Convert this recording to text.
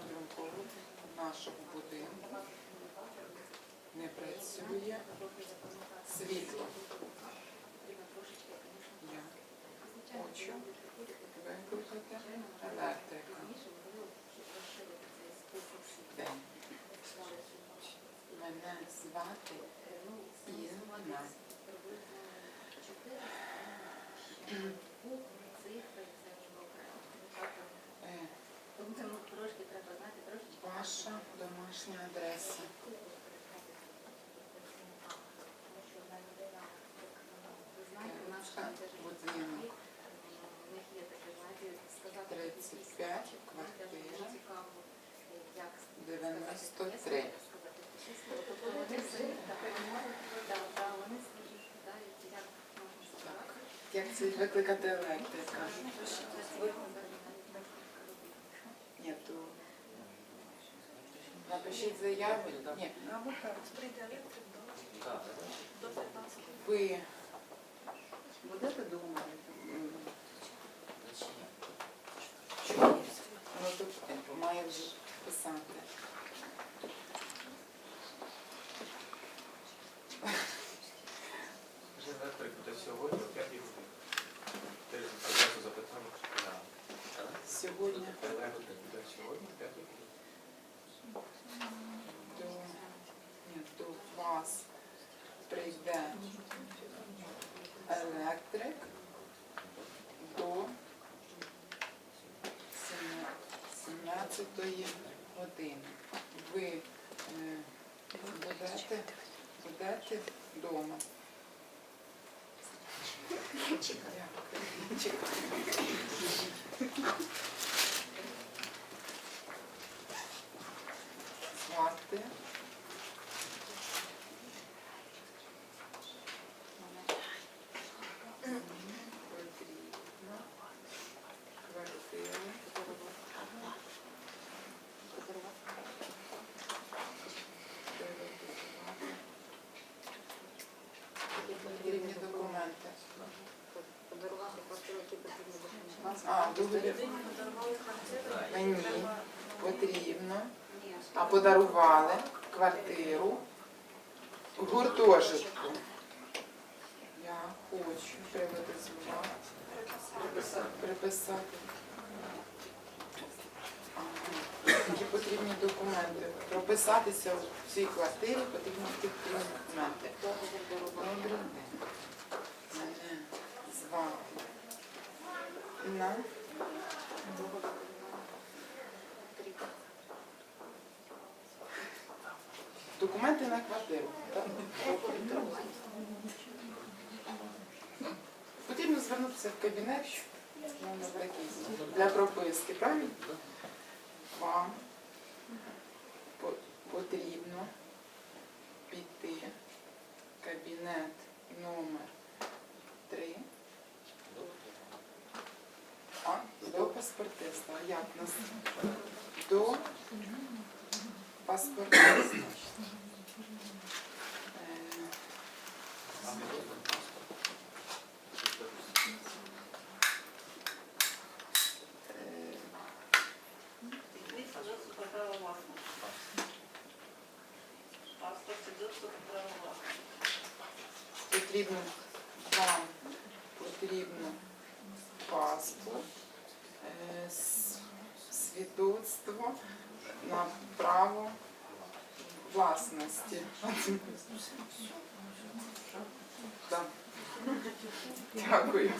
дрон нашого будинку не працює світло. Я хочу викликати електрика. День. Мене звати Інна. Да, да, вони самі питають, як можна сказати. Як це викликати електрика? Ні, то напишіть заяву. Ні, Прийде електрик до, до 15. ви будете думати? Чому? Ну тут має вже писати. Вже електрик буде сьогодні о 5 годині. Ти запитав. Сьогодні Електрик буде сьогодні о 5 годині. До, ні, до вас прийде електрик до 17 години. Ви е, будете, будете вдома. Дякую. Звати. Потрібна квартира. Потрібні документи. Подарувати квартиру, які потрібні документи. А, договір мені потрібно, а подарували квартиру в гуртожитку. Я хочу приватизувати, приписати. Які потрібні документи. Прописатися в цій квартирі потрібні потрібні документи. договір дарувати. Добрий день. Мене звати Потрібно. Документи на квартиру. так? Потрібно звернутися в кабінет для прописки, правильно? Вам потрібно піти в кабінет номер 3. А, до паспортиста. Як нас? До паспортиста. Потрібно вам потрібно паспорт, свідоцтво на право власності. Дякую.